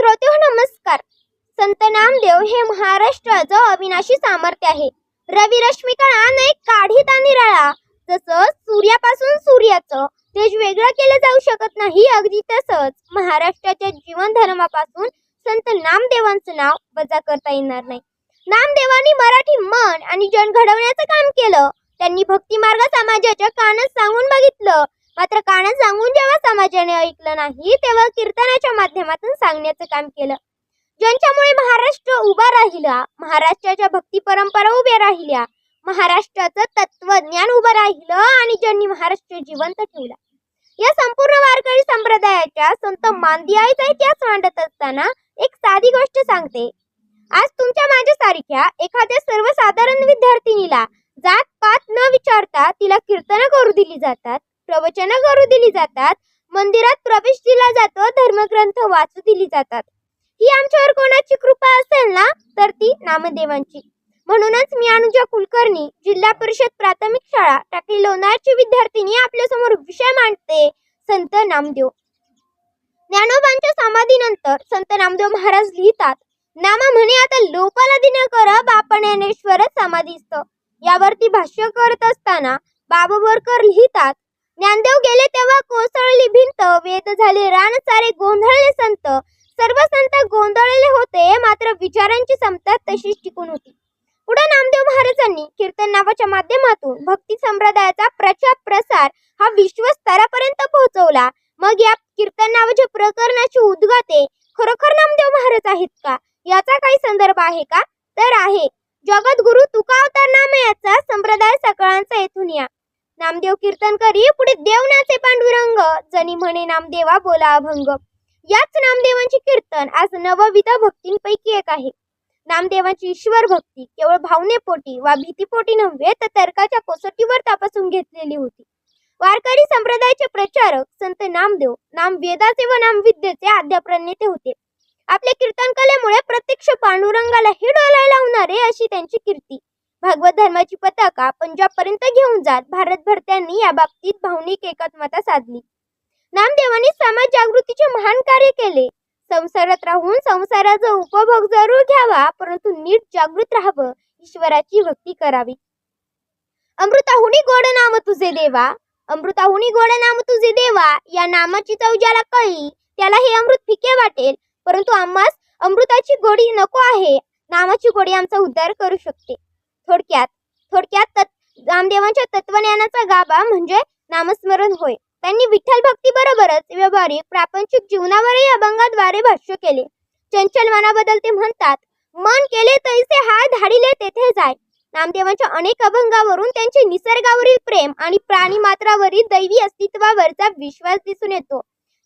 श्रोते हो नमस्कार. संत नामदेव हे महाराष्ट्राचं अविनाशी सामर्थ्य आहे. रवी रश्मिका एक काढीत आणि निराळा जसं सूर्यापासून सूर्याचं तेज वेगळं केलं जाऊ शकत नाही अगदी तसंच महाराष्ट्राच्या जीवन धर्मापासून संत नामदेवांचं नाव वजा करता येणार नाही. नामदेवांनी मराठी मन आणि जन घडवण्याचं काम केलं. त्यांनी भक्ती मार्ग समाजाच्या कानात सांगून बघितलं. मात्र कानात सांगून जेव्हा समाजाने ऐकलं नाही तेव्हा कीर्तनाच्या माध्यमातून सांगण्याचं काम केलं. ज्यांच्यामुळे महाराष्ट्र उभा राहिला महाराष्ट्राच्या भक्ती परंपरा उभ्या राहिल्या महाराष्ट्राचं तत्वज्ञान उभं राहिलं आणि ज्यांनी महाराष्ट्र जिवंत ठेवला. या संपूर्ण वारकरी संप्रदायाच्या संत मांदियाचा इतिहास मांडत असताना एक साधी गोष्ट सांगते. आज तुमच्या माझ्यासारख्या एखाद्या सर्वसाधारण विद्यार्थिनीला जात पात न विचारता तिला कीर्तन करू दिली जातात. प्रवचन करू दिली जातात. मंदिरात प्रवेश दिला जातो. धर्मग्रंथ वाचू दिली जातात. ही आमच्यावर कोणाची कृपा असेल ना तर ती नामदेवांची. म्हणूनच मी अनुजा कुलकर्णी जिल्हा परिषद प्राथमिक शाळा टाकली लोणारची विद्यार्थिनी आपल्यासमोर विषय मांडते. संत नामदेव. ज्ञानोबांच्या समाधीनंतर संत नामदेव महाराज लिहितात नामा म्हणे आता लोपाला दिन कर बापण ज्ञानेश्वरच समाधीस्त यावरती भाष्य करत असताना बाबावरकर लिहितात ज्ञानदेव गेले तेव्हा कोसळली भिंत. वेद झाले रान सारे गोंधळले संत. सर्व संत गोंधळलेले होते मात्र विचारांची समता तशीच टिकून होती. पुढे नामदेव महाराजांनी कीर्तन नावाच्या माध्यमातून भक्ती संप्रदायाचा प्रचार प्रसार हा विश्वस्तरापर्यंत पोहोचवला. मग या कीर्तन नावाच्या प्रकरणाची उद्गाते खरोखर नामदेव महाराज आहेत का? याचा काही संदर्भ आहे का? तर आहे. जगद्गुरु तुका अवतार नामयाचा संप्रदाय सकाळांचा येथून या. नामदेव कीर्तन करी पुढे देवनाचे पांडुरंग. जनी म्हणे नामदेवा बोला अभंग. याच नामदेवांचे कीर्तन आज नवविध भक्तींपैकी एक आहे. नामदेवांची ईश्वर भक्ती केवळ भावनेपोटी वा भीतीपोटी नव्हे तर तर्काच्या कसोटीवर तपासून घेतलेली होती. वारकरी संप्रदायाचे प्रचारक संत नामदेव नाम वेदाचे व नाम विद्येचे आद्य प्रणेते होते. आपल्या कीर्तन कलेमुळे प्रत्यक्ष पांडुरंगाला ही डोलायला लावणारे अशी त्यांची कीर्ती. भागवत धर्माची पताका पंजाब पर्यंत घेऊन जात. भारतभर त्यांनी या बाबतीत भावनिक एकात्मता साधली. नामदेवांनी समाज जागृतीचे महान कार्य केले. संसारात राहून संसाराचा उपभोग जरूर घ्यावा परंतु नीट जागृत राहावं ईश्वराची भक्ती करावी. अमृताहुनी गोड नाम तुझे देवा अमृताहुनी गोड नाम तुझे देवा या नामाची चव ज्याला कळली त्याला हे अमृत फिके वाटेल परंतु आम्हास अमृताची गोडी नको आहे नामाची गोडी आमचा उद्धार करू शकते. थोडक्यात थोडक्यात तत् रामदेवांच्या तत्वज्ञानाचा गाभा म्हणजे नामस्मरण होय. त्यांनी विठ्ठल भक्ती बरोबरच व्यवहारिक प्रापंचिक जीवनावरही अभंगाद्वारे भाष्य केले. चंचल मनाबद्दल ते म्हणतात मन केले तैसे हाय धाडिले तेथे जाय. नामदेवांच्या अनेक अभंगावरून त्यांचे निसर्गावरील प्रेम आणि प्राणी मात्रावरील दैवी अस्तित्वावरचा विश्वास दिसून येतो.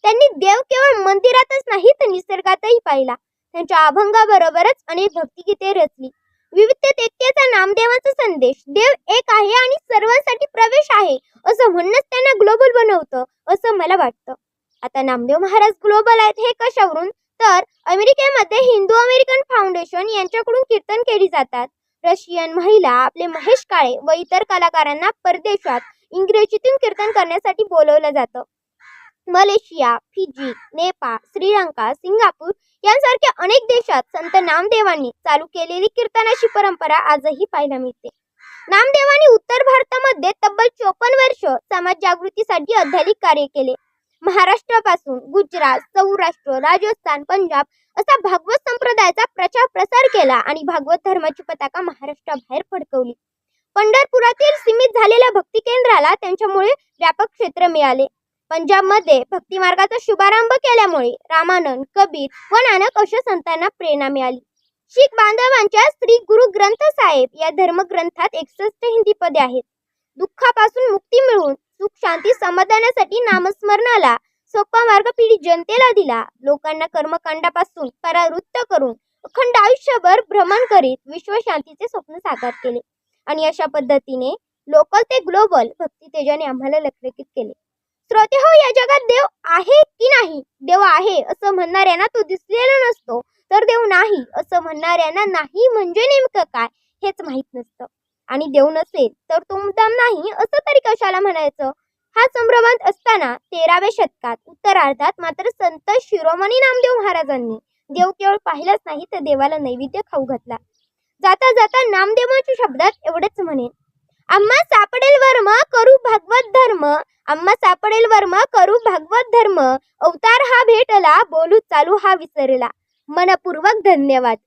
त्यांनी देव केवळ मंदिरातच नाही तर निसर्गातही पाहिला. त्यांच्या अभंगाबरोबरच अनेक भक्तिगीते रचली. विविधतेत एकतेचा नामदेवाचा संदेश. देव एक आहे आणि सर्वांसाठी प्रवेश आहे असं म्हणणंच त्यांना ग्लोबल बनवतं असं मला वाटतं. आता नामदेव महाराज ग्लोबल आहेत हे कशावरून? तर अमेरिकेमध्ये हिंदू अमेरिकन फाउंडेशन यांच्याकडून कीर्तन केली जातात. रशियन महिला आपले महेश काळे व इतर कलाकारांना परदेशात इंग्रजीतून कीर्तन करण्यासाठी बोलवलं जातं. Malaysia Fiji Nepal Sri Lanka Singapore यांसारख्या अनेक देशात संत नामदेवांनी चालू केलेली कीर्तनाची परंपरा आजही पाहायला मिळते. नामदेवांनी उत्तर भारतामध्ये तब्बल चोपन्न वर्ष समाज जागृतीसाठी अध्यालिक कार्य केले. महाराष्ट्रापासून गुजरात सौराष्ट्र राजस्थान पंजाब असा भागवत संप्रदायाचा प्रचार प्रसार केला आणि भागवत धर्माची पताका महाराष्ट्राबाहेर फडकवली. पंढरपुरातील सीमित झालेल्या भक्ती केंद्राला त्यांच्यामुळे व्यापक क्षेत्र मिळाले. पंजाबमध्ये भक्तिमार्गाचा शुभारंभ केल्यामुळे रामानंद कबीर व नानक अशा संतांना प्रेरणा मिळाली. शीख बांधवांच्या श्री गुरु ग्रंथ साहेब या धर्मग्रंथात एकसष्ट हिंदी पदे आहेत. दुःखापासून मुक्ती मिळवून सुख शांती समाधानासाठी नामस्मरणाला सोपा मार्ग पिढी जनतेला दिला. लोकांना कर्मकांडापासून परावृत्त करून अखंड आयुष्यभर भ्रमण करीत विश्वशांतीचे स्वप्न साकार केले. आणि अशा पद्धतीने लोकल ते ग्लोबल भक्ती तेजाने आम्हाला लखलखित केले. श्रोते हो या जगात देव आहे की नाही? देव आहे असं म्हणणाऱ्यांना तो दिसलेला नसतो. तर देव नाही असं म्हणणाऱ्यांना नाही म्हणजे नेमकं काय? हेच माहीत नसतं. आणि देव नसेल तर तो मुद्दाम नाही असं तरी कशाला म्हणायचं? हा संभ्रमात असताना तेराव्या शतकात उत्तरार्धात मात्र संत शिरोमणी नामदेव महाराजांनी देव केवळ पाहिलाच नाही तर देवाला नैवेद्य खाऊ घातला. जाता जाता नामदेवाच्या शब्दात एवढेच म्हणेन. आम्हा सापडेल वर्म करू भागवत धर्म आम्हा सापडेल वर्म करू भागवत धर्म. अवतार हा भेटला बोलू चालू हा विसरला. मनपूर्वक धन्यवाद.